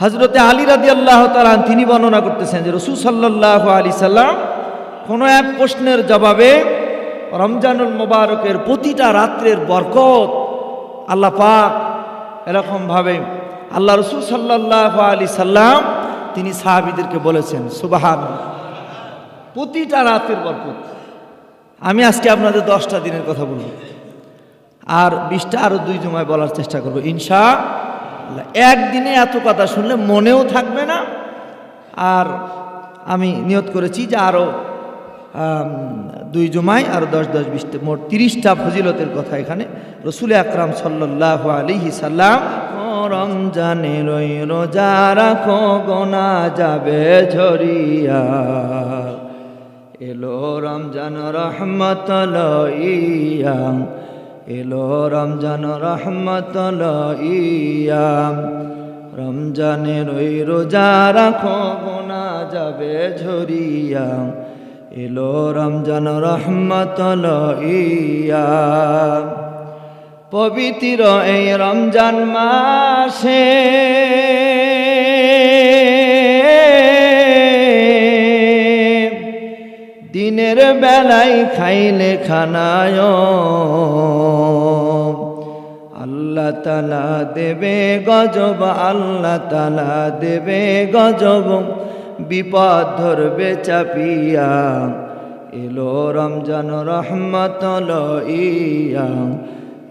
হজরতে আলী রাদি আল্লাহ তালান তিনি বর্ণনা করতেছেন যে রসুল সাল্লাহ আলী সাল্লাম কোনো এক প্রশ্নের জবাবে রমজানুল মোবারকের প্রতিটা রাত্রের বরকত আল্লাহ পাক এরকমভাবে আল্লাহ রসুল সাল্লাহ আলী সাল্লাম তিনি সাহাবিদেরকে বলেছেন সুবাহান প্রতিটা রাতের বরকত আমি আজকে আপনাদের দশটা দিনের কথা বলব আর বিশটা আরও দুই জমায় বলার চেষ্টা করব, ইনশা। একদিনে এত কথা শুনলে মনেও থাকবে না। আর আমি নিয়ত করেছি যে আরও দুই জমায় আরও দশ দশ বিশটা মোট তিরিশটা ফজিলতের কথা এখানে। রসুল আকরাম সাল্লাহ আলিহি সাল্লাম রমজানে রই, রোজা রাখো, গোনা যাবে ঝরিয়া। এলো রমজান রহমত লইয়া এলো রমজান রহমত লইয়া রমজানের ওই রোজা রাখো গোনা যাবে ঝরিয়া এলো রমজান রহমত লইয়া পবিত্র এই রমজান মাসে দিনের বেলায় খাইলে খানায় আল্লাহ তালা দেবে গজব, আল্লাহ তালা দেবে গজব। বিপদ ধরবে চাপিয়া। এলো রমজান রহমত লইয়া।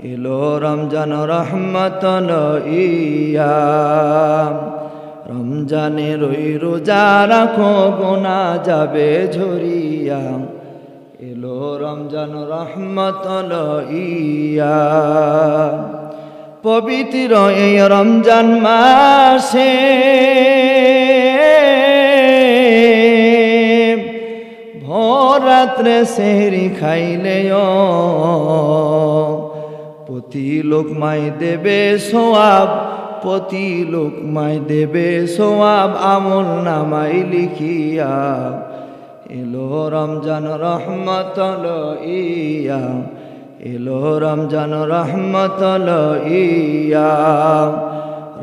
এলো রমজান রহমত লইয়া। রমজানের ওই রোজা রাখো, গোনা যাবে ঝরিয়া। এলো রমজান রহমত লইয়া পবিত্র এই রমজান মাসে ভোর রাত্রে সেহরি খাইলেও প্রতি লোকমাই দেবে সোয়াব, প্রতি লোকমাই দেবে সোয়াব আমল নামাই লিখিয়া এলো রমজান রহমত ইয়া এলো রমজান রহমত ইয়া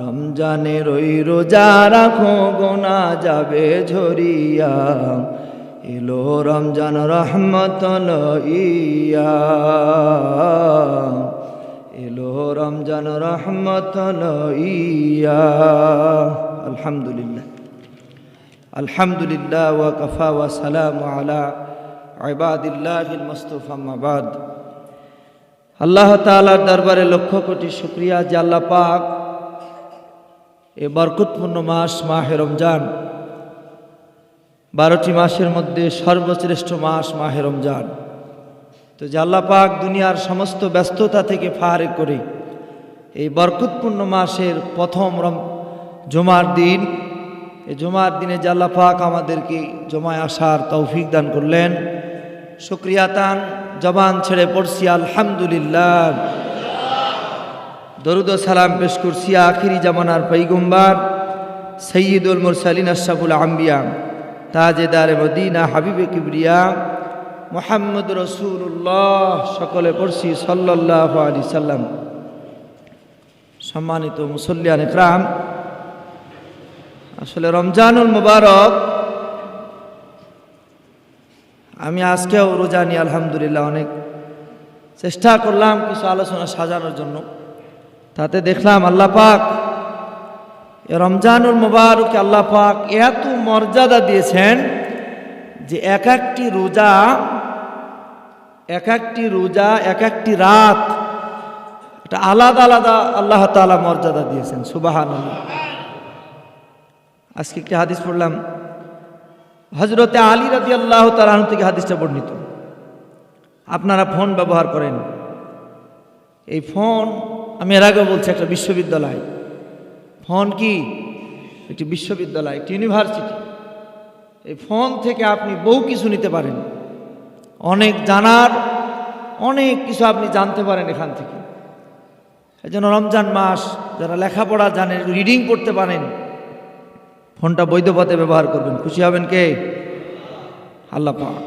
রমজানের ওই রোজা রাখো, গোনা যাবে ঝরিয়া। এলো রমজান রহমত ইয়া এলো রমজান রহমত ইয়া আলহামদুলিল্লাহ। আলহামদুলিল্লাহ ওয়া কফা ওয়া আল্লাহ তাআলার দরবারে লক্ষ কোটি শুকরিয়া আল্লাহ পাক এ বরকতপূর্ণ মাস, মাহে রমজান, বারোটি মাসের মধ্যে সর্বশ্রেষ্ঠ মাস, মাহে রমজান। তো আল্লাহ পাক দুনিয়ার সমস্ত ব্যস্ততা থেকে ফারে করে এই বরকতপূর্ণ মাসের প্রথম জমার দিন এই জমার দিনে পাক আমাদেরকে জমায় আসার তৌফিক দান করলেন। শুক্রিয়াতান জবান ছেড়ে পড়ছি, আলহামদুলিল্লাহ। দরুদ সালাম পেশ করছি আখিরি জামানার পৈগম্বার, সৈয়দুল মুরসালিন আশরাফুল আম্বিয়া, তাজেদার মদিনা, হাবিবে কিবরিয়া, মোহাম্মদ রসুল্লাহ সকলে পড়ছি সাল্লাহ আলি সাল্লাম। সম্মানিত মুসল্লিয়ান ইকরাম আসলে রমজানুল মুবারক, আমি আজকেও রোজা নিয়ে আলহামদুলিল্লাহ অনেক চেষ্টা করলাম কিছু আলোচনা সাজানোর জন্য। তাতে দেখলাম আল্লাহ পাক রমজানুল মুবারকে আল্লাহ পাক এত মর্যাদা দিয়েছেন যে এক একটি রোজা এক একটি রোজা এক একটি রাত, এটা আলাদা আলাদা আল্লাহ তালা মর্যাদা দিয়েছেন সুবাহান আজকে একটি হাদিস পড়লাম। হজরতে আলী রাজি আল্লাহ তালাহ থেকে হাদিসটা বর্ণিত। আপনারা ফোন ব্যবহার করেন। এই ফোন, আমি এর আগে বলছি, একটা বিশ্ববিদ্যালয়। ফোন কি? একটি বিশ্ববিদ্যালয়, একটি ইউনিভার্সিটি। এই ফোন থেকে আপনি বহু কিছু নিতে পারেন। অনেক জানার, অনেক কিছু আপনি জানতে পারেন এখান থেকে। এই জন্য রমজান মাস, যারা লেখাপড়া জানেন রিডিং করতে পারেন। ফোনটা বৈধ পথে ব্যবহার করবেন। খুশি হবেন কে? আল্লাহ পাক।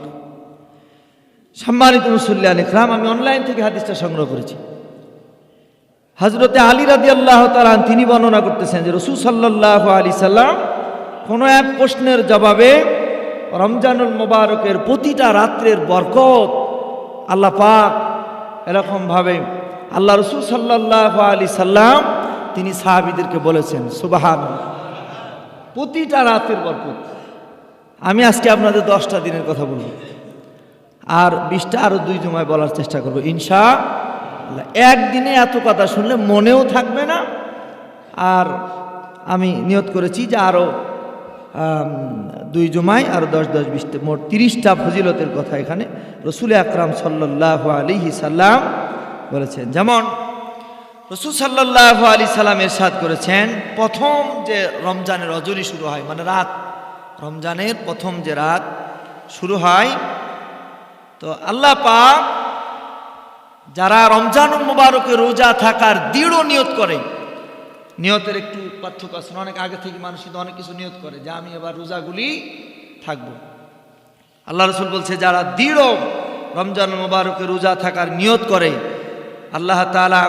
সম্মানিত মুসল্লিয়ান ইকরাম, আমি অনলাইন থেকে হাদিসটা সংগ্রহ করেছি। হজরতে আলী রাদি আল্লাহ তালান তিনি বর্ণনা করতেছেন যে রসুল সাল্লাহ আলি সাল্লাম কোনো এক প্রশ্নের জবাবে রমজানুল মোবারকের প্রতিটা রাত্রের বরকত আল্লাহ পাক এরকমভাবে আল্লাহ রসুল সাল্লাহ আলি সাল্লাম তিনি সাহাবিদেরকে বলেছেন সুবাহান প্রতিটা রাতের বরকত। আমি আজকে আপনাদের দশটা দিনের কথা বলব। আর বিশটা আরও দুই জমায় বলার চেষ্টা করব। ইনশা একদিনে এত কথা শুনলে মনেও থাকবে না। আর আমি নিয়ত করেছি যে আরও দুই জমায় আরও দশ দশ, বিশটা, মোট তিরিশটা ফজিলতের কথা এখানে রসুল আকরাম সাল্লাহ আলিহি সাল্লাম বলেছেন। যেমন রসুল সাল্লাহ আলি সাল্লাম এরশাদ করেছেন, প্রথম যে রমজানের রজনী শুরু হয় মানে রাত। রমজানের প্রথম যে রাত শুরু হয়, তো আল্লাহ পাক যারা রমজান মুবারকে রোজা থাকার দৃঢ় নিয়ত করে, নিয়তের একটু পার্থক্য আছে অনেক আগে থেকে মানুষ কিন্তু অনেক কিছু নিয়ত করে যে আমি এবার রোজাগুলি থাকব। আল্লাহ রসুল বলছে, যারা দৃঢ় রমজান মুবারকে রোজা থাকার নিয়ত করে, আল্লাহ তাআলা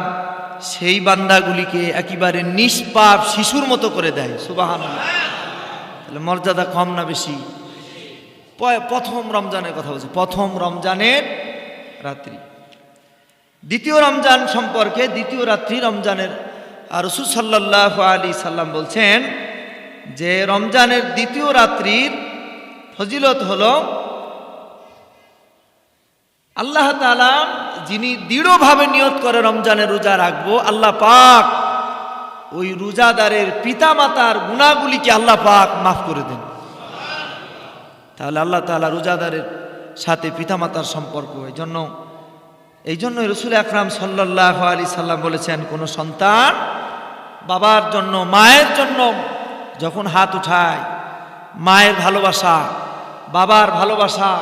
সেই বান্দাগুলিকে একেবারে নিষ্পাপ শিশুর মতো করে দেয় সুবাহান তাহলে মর্যাদা কম না বেশি? প্রথম রমজানের কথা বলছে। প্রথম রমজানের রাত্রি। দ্বিতীয় রমজান সম্পর্কে দ্বিতীয় রাত্রি রমজানের, আর রসুল সাল্লাহ আলী সাল্লাম বলছেন যে রমজানের দ্বিতীয় রাত্রির ফজিলত হল আল্লাহ তাআলা যিনি দৃঢ়ভাবে নিয়ত করে রমজানের রোজা রাখব, আল্লাহ পাক ওই রোজাদারের পিতামাতার গুণাগুলিকে আল্লাহ পাক মাফ করে দেন। তাহলে আল্লাহ তাআলা রোজাদারের সাথে পিতামাতার সম্পর্ক, এই জন্য এই জন্য রসুল আকরাম সাল্লাহ আলি সাল্লাম বলেছেন, কোনো সন্তান বাবার জন্য, মায়ের জন্য যখন হাত উঠায়, মায়ের ভালোবাসা, বাবার ভালোবাসা,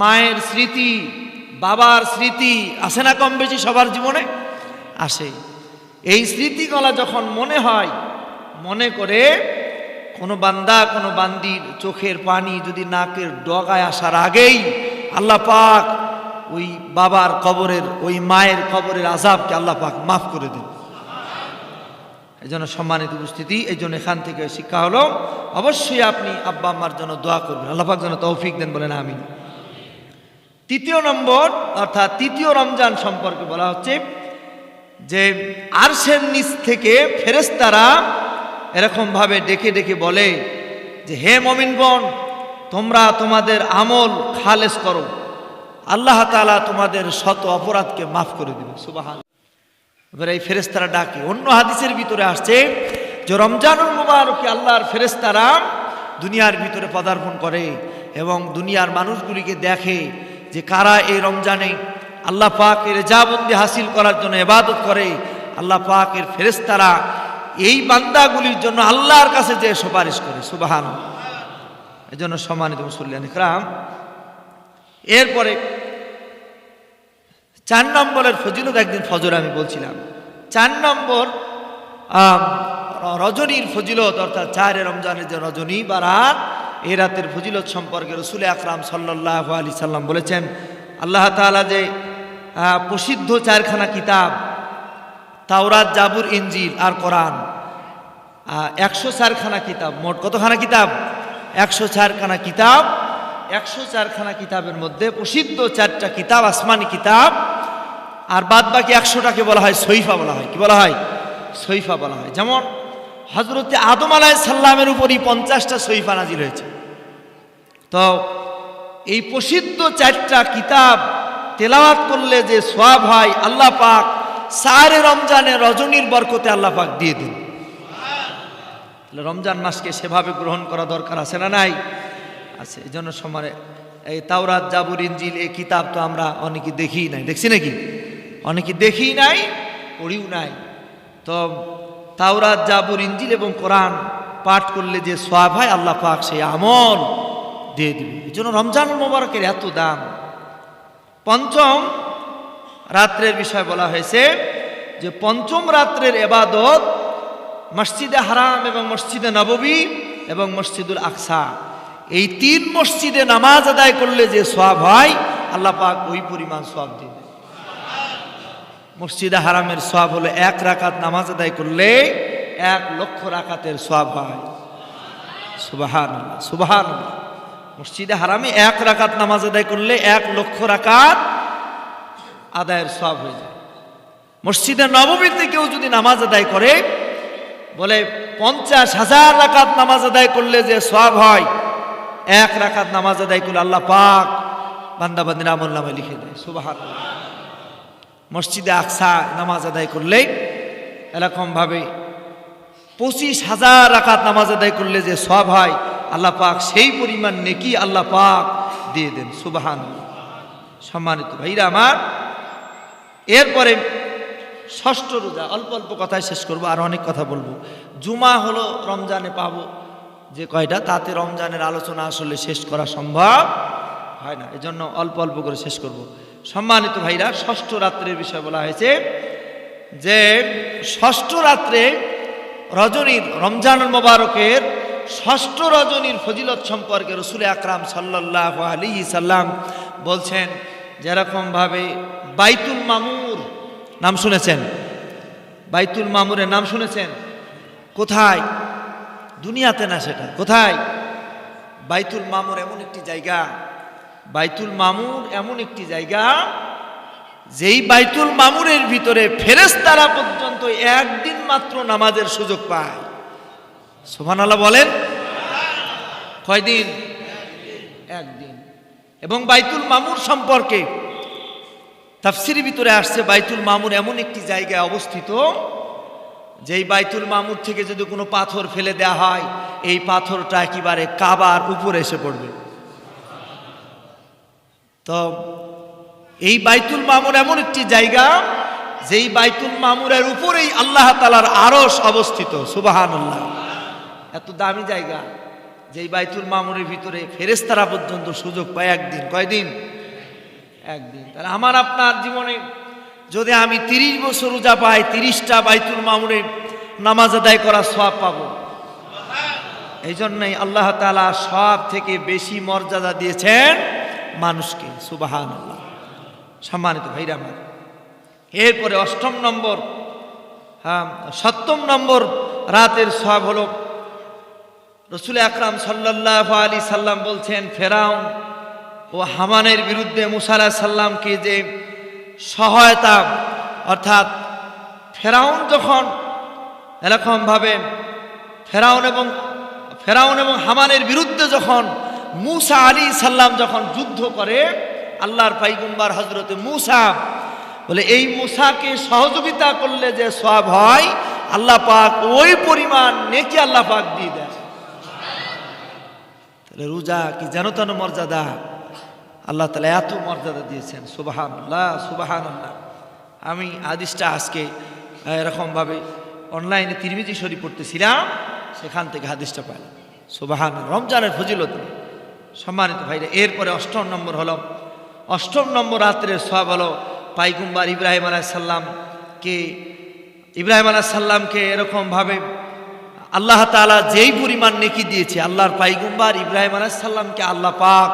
মায়ের স্মৃতি বাবার স্মৃতি আসে না কম বেশি সবার জীবনে? আসে। এই স্মৃতিগুলা যখন মনে হয়, মনে করে কোনো বান্দা, কোনো বান্দির চোখের পানি যদি নাকের ডগায় আসার আগেই আল্লাহ পাক ওই বাবার কবরের, ওই মায়ের কবরের আজাবকে আল্লাহ পাক মাফ করে দেন। এই জন্য সম্মানিত উপস্থিতি, এই জন্য এখান থেকে শিক্ষা হলো, অবশ্যই আপনি আব্বা আম্মার জন্য দোয়া করবেন। আল্লাহ পাক যেন তৌফিক দেন বলেন আমি তৃতীয় নম্বর, অর্থাৎ তৃতীয় রমজান সম্পর্কে বলা হচ্ছে যে আরশের নিচ থেকে ফেরেস্তারা এরকমভাবে ডেকে ডেকে বলে যে, হে মমিনগণ, তোমরা তোমাদের আমল খালেস করো। আল্লাহ তালা তোমাদের শত অপরাধকে মাফ করে দেবে সুবাহান এবার এই ফেরেস্তারা ডাকে। অন্য হাদিসের ভিতরে আসছে যে, রমজানুল মুবারকে আল্লাহর ফেরেস্তারা দুনিয়ার ভিতরে পদার্পণ করে এবং দুনিয়ার মানুষগুলিকে দেখে যে কারা এই রমজানে আল্লাহ পাকের জাবন্দি হাসিল করার জন্য এবাদত করে, আল্লাহ পাকের ফেরেস্তারা এই বান্দাগুলির জন্য আল্লাহর কাছে যে সুপারিশ করে সুবাহান এই জন্য সম্মানিত মুসল্লিয়ান ইকরাম, এরপরে চার নম্বরের ফজিলত একদিন ফজর আমি বলছিলাম। চার নম্বর রজনীর ফজিলত, অর্থাৎ চারে রমজানের যে রজনী বা রাত এই রাতের ফজিলত সম্পর্কে রসুল আকরাম সাল্লাহ আলি সাল্লাম বলেছেন, আল্লাহ তাআলা যে প্রসিদ্ধ চারখানা কিতাব, তাওরাত, জাবুর ইঞ্জিল আর কোরআন একশো চারখানা কিতাব, মোট কতখানা কিতাব? একশো চারখানা কিতাব, একশো চারখানা কিতাবের মধ্যে প্রসিদ্ধ চারটা কিতাব, আসমানি কিতাব, আর বাদ বাকি একশোটাকে বলা হয় সৈফা বলা হয়। কি বলা হয়? সৈফা বলা হয়। যেমন হজরতে আদম আলাহ সাল্লামের উপরই পঞ্চাশটা সৈফা নাজিল হয়েছে। তো এই প্রসিদ্ধ চারটা কিতাব তেলাওয়াত করলে যে সোয়াব হয়, আল্লাহ পাক সারে রমজানে রজনীর বরকতে আল্লাহ পাক দিয়ে দিন। রমজান মাসকে সেভাবে গ্রহণ করা দরকার আছে না নাই? আছে এই জন্য সময় এই তাওরাত, জাবুর ইঞ্জিল এই কিতাব তো আমরা অনেকে দেখি নাই। দেখছি নাকি? অনেকে দেখি নাই, পড়িও নাই। তো তাওরাত, জাবুর ইঞ্জিল এবং কোরআন পাঠ করলে যে সোয়াব হয়, আল্লাহ পাক সেই আমল দিয়ে দিবে। এই জন্য রমজান মোবারকের এত দাম। পঞ্চম রাত্রের বিষয় বলা হয়েছে যে পঞ্চম রাত্রের এবাদত মসজিদে হারাম এবং মসজিদে নববী এবং মসজিদুল আকসা। এই তিন মসজিদে নামাজ আদায় করলে যে সব হয়, আল্লাহ পাক ওই পরিমাণ সব দিবে মসজিদে হারামের সব হলো এক রাকাত নামাজ আদায় করলে এক লক্ষ রাকাতের সব হয়। সুবাহান সুবাহান মসজিদে হারামে এক রাকাত নামাজ আদায় করলে এক লক্ষ রাকাত আদায়ের সব হয়ে যায়। মসজিদে নবমীতে কেউ যদি নামাজ আদায় করে, বলে পঞ্চাশ হাজার রাকাত নামাজ আদায় করলে যে সব হয়, এক রাকাত নামাজ আদায় করলে আল্লাহ পাক বান্দাবান্দির আমল লিখে দেয় সুবাহান মসজিদে আকসা নামাজ আদায় করলে এরকমভাবে পঁচিশ হাজার রাকাত নামাজ আদায় করলে যে সব হয় আল্লাহ পাক সেই পরিমাণ নেকি আল্লাহ পাক দিয়ে দেন সুবাহান সম্মানিত ভাইরা আমার, এরপরে ষষ্ঠ রোজা, অল্প অল্প কথায় শেষ করব, আর অনেক কথা বলব। জুমা হলো রমজানে পাবো, যে কয়টা? তাতে রমজানের আলোচনা আসলে শেষ করা সম্ভব হয় না, এজন্য অল্প অল্প করে শেষ করব। সম্মানিত ভাইরা, ষষ্ঠ রাত্রের বিষয় বলা হয়েছে যে ষষ্ঠ রাত্রে রজনীর, রমজানুল মোবারকের ষষ্ঠ রজনীর ফজিলত সম্পর্কে রসুল আকরাম সাল্লাহ আলী সাল্লাম বলছেন যেরকমভাবে বাইতুল মামুর, নাম শুনেছেন? বাইতুল মামুরের নাম শুনেছেন? কোথায়? দুনিয়াতে না সেটা, কোথায়? বাইতুল মামুর এমন একটি জায়গা, বাইতুল মামুর এমন একটি জায়গা, যেই বাইতুল মামুরের ভিতরে ফেরেস্তারা পর্যন্ত একদিন মাত্র নামাজের সুযোগ পায়। সোহান আল্লাহ বলেন। কয়দিন? একদিন। এবং বাইতুল মামুর সম্পর্কে তাফসির ভিতরে আসছে বাইতুল মামুর এমন একটি জায়গায় অবস্থিত যেই বাইতুল মামুর থেকে যদি কোনো পাথর ফেলে দেওয়া হয় এই পাথরটা একেবারে কাবার উপরে এসে পড়বে। তো এই বাইতুল মামুর এমন একটি জায়গা যেই বাইতুল মামুরের উপরেই আল্লাহ তালার আরস অবস্থিত সুবাহান আল্লাহ এত দামি জায়গা, যেই বাইতুল মামুরের ভিতরে ফেরেস্তারা পর্যন্ত সুযোগ পায় একদিন, কয়দিন? একদিন। তাহলে আমার আপনার জীবনে যদি আমি তিরিশ বছর রোজা পাই, তিরিশটা বাইতুল মামুরে নামাজ আদায় করা সব পাবো। এই জন্যই আল্লাহ তালা সব থেকে বেশি মর্যাদা দিয়েছেন মানুষকে সুবাহান আল্লাহ সম্মানিত ভাইরা এরপরে অষ্টম নম্বর হ্যাঁ সপ্তম নম্বর রাতের সব হলো রসুল আকরাম সাল্লাহ আলী সাল্লাম বলছেন, ফেরাউন ও হামানের বিরুদ্ধে মুসাল্লাহ সাল্লামকে যে সহায়তা, অর্থাৎ ফেরাউন যখন এরকমভাবে ফেরাউন এবং ফেরাউন এবং হামানের বিরুদ্ধে যখন মুসা আলী সাল্লাম যখন যুদ্ধ করে, আল্লাহর পাইগুম্বার হজরতে মুসা বলে, এই মুসাকে সহযোগিতা করলে যে সব হয়, আল্লাহ পাক ওই পরিমাণ নেকি আল্লাহ পাক দিয়ে দেয় তাহলে রোজা কি যেন তেন মর্যাদা? আল্লাহ তালা এত মর্যাদা দিয়েছেন সুবাহান আল্লাহ সুবাহান আল্লাহ আমি আদিসটা আজকে এরকমভাবে অনলাইনে তিরমিজি শরীফ পড়তেছিলাম, সেখান থেকে হাদিসটা পাইলাম। সুবাহান রমজানের ফজিলত সম্মানিত ভাইরা, এরপরে অষ্টম নম্বর হলো, অষ্টম নম্বর রাত্রের সব হলো পাইগুম্বার ইব্রাহিম আলাইসাল্লামকে ইব্রাহিম আলাইসাল্লামকে এরকমভাবে আল্লাহ তালা যেই পরিমাণ নেকি দিয়েছে, আল্লাহর পাইগুম্বার ইব্রাহিম আলাইসাল্লামকে আল্লাহ পাক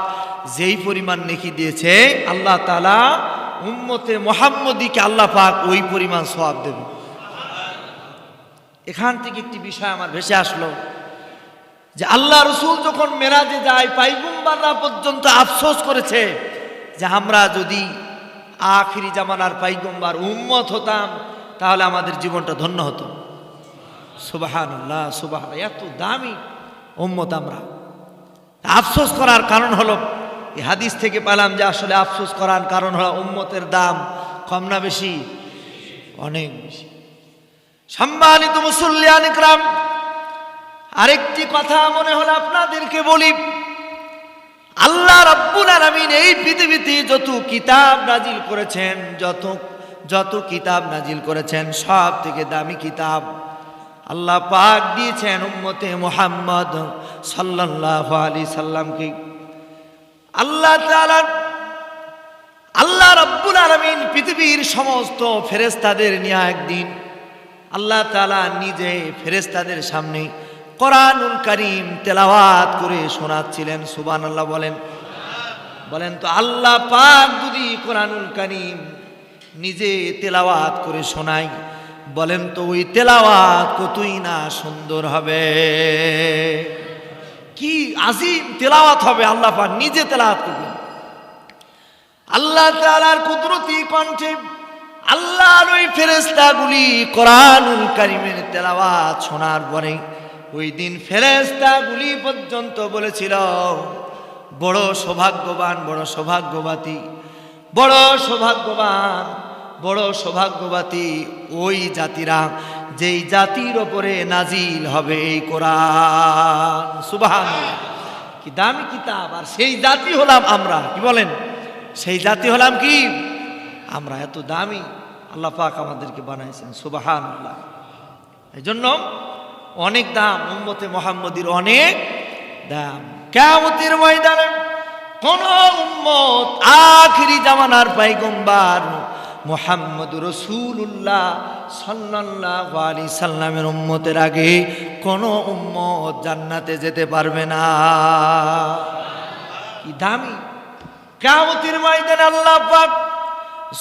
যেই পরিমাণ নেকি দিয়েছে, আল্লাহ তালা উম্মতে মোহাম্মদীকে আল্লাহ পাক ওই পরিমাণ সব দেবে। এখান থেকে একটি বিষয় আমার ভেসে আসলো যে আল্লাহ রসুল যখন মেরাজে যায়, পাইগুম্বাররা পর্যন্ত আফসোস করেছে যে আমরা যদি আখিরি জামানার পাইগুম্বার উম্মত হতাম, তাহলে আমাদের জীবনটা ধন্য হতো। সুবাহান আল্লাহ সুবাহ এত দামি উম্মত আমরা। আফসোস করার কারণ হলো, এই হাদিস থেকে পেলাম যে আসলে আফসোস করার কারণ হলো উম্মতের দাম কম না বেশি? অনেক বেশি। সম্মানিত মুসল্লিয়ান ইকরাম, আরেকটি কথা মনে হলো আপনাদেরকে বলি। আল্লাহ রাব্বুল আলামিন এই পৃথিবীতে যত কিতাব নাজিল করেছেন, যত যত কিতাব নাজিল করেছেন, সব থেকে দামি কিতাব আল্লাহ পাক দিয়েছেন উম্মতে মোহাম্মদ সাল্লাল্লাহু আলাইহি সাল্লামকে। আল্লাহ আল্লাহ রাব্বুল আলামিন পৃথিবীর সমস্ত ফেরেশতাদের নিয়ে একদিন আল্লাহ তালা নিজে ফেরেশতাদের সামনে কোরআনুল করিম তেলাওয়াত করে শোনাচ্ছিলেন সুবান আল্লাহ বলেন। বলেন তো আল্লাহ পাক যদি কোরআনুল করিম নিজে তেলাওয়াত করে শোনাই বলেন তো, ওই তেলাওয়াত কতই না সুন্দর হবে? কি আজিম তেলাওয়াত হবে আল্লাহ নিজে তেলাওয়াত করবেন। আল্লাহ তাআলার কুদরতি কণ্ঠে আল্লাহর ওই ফেরেস্তাগুলি কোরআনুল কারিমের তেলাওয়াত শোনার পরে ওই দিন ফেরেস্তাগুলি পর্যন্ত বলেছিল, বড় সৌভাগ্যবান, বড় সৌভাগ্যবাতী, বড় সৌভাগ্যবান বড় সৌভাগ্যবাতী ওই জাতিরা, যেই জাতির ওপরে নাজিল হবে এই কোরআন। সুবাহান কি দামি কিতাব। আর সেই জাতি হলাম আমরা। কি বলেন? সেই জাতি হলাম কি? আমরা এত দামি। আল্লাহ পাক আমাদেরকে বানাইছেন। সুবাহান আল্লাহ এই জন্য অনেক দাম। উম্মতে মোহাম্মদীর অনেক দাম। কেমতের ময়দানে কোন উম্মত আখিরি জামানার পাইগম্বার মোহাম্মদ রসুল্লাহ সাল্লাহ আলী সাল্লামের উম্মতের আগে কোন উম্মত জান্নাতে যেতে পারবে না। দামি। কামতির ময়দানে আল্লাহ পাক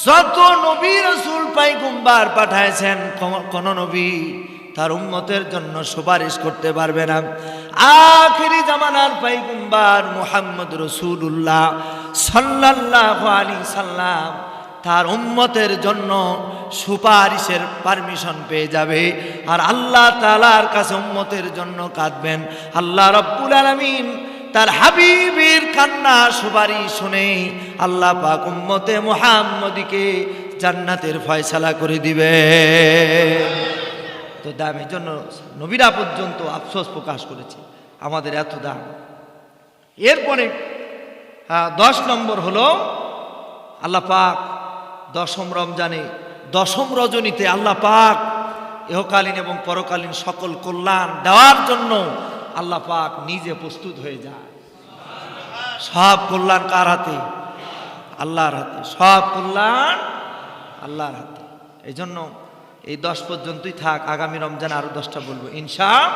যত নবী রসুল পাইগুম্বার পাঠাইছেন, কোন- নবী তার উম্মতের জন্য সুপারিশ করতে পারবে না। আখেরি জামানার পাইগুম্বার মুহাম্মদ রসুল্লাহ সাল্লাল্লাহু আলী সাল্লাম তার উম্মতের জন্য সুপারিশের পারমিশন পেয়ে যাবে। আর আল্লাহ তালার কাছে উম্মতের জন্য কাঁদবেন। আল্লাহ রব্বুল আলমিন তার হাবিবের কান্না সুপারিশ শুনে আল্লাহ পাক উম্মতে মুহাম্মদীকে জান্নাতের ফয়সালা করে দিবে। তো দামের জন্য নবীরা পর্যন্ত আফসোস প্রকাশ করেছে। আমাদের এত দাম। এরপরে দশ নম্বর হলো, আল্লাহ পাক দশম রমজানে, দশম রজনীতে আল্লাহ পাক ইহকালীন এবং পরকালীন সকল কল্যাণ দেওয়ার জন্য আল্লাহ পাক নিজে প্রস্তুত হয়ে যায়। সব কল্যাণ কার হাতে? আল্লাহর হাতে। সব কল্যাণ আল্লাহর হাতে। এই জন্য এই দশ পর্যন্তই থাক, আগামী রমজান আরও দশটা বলব। ইনশা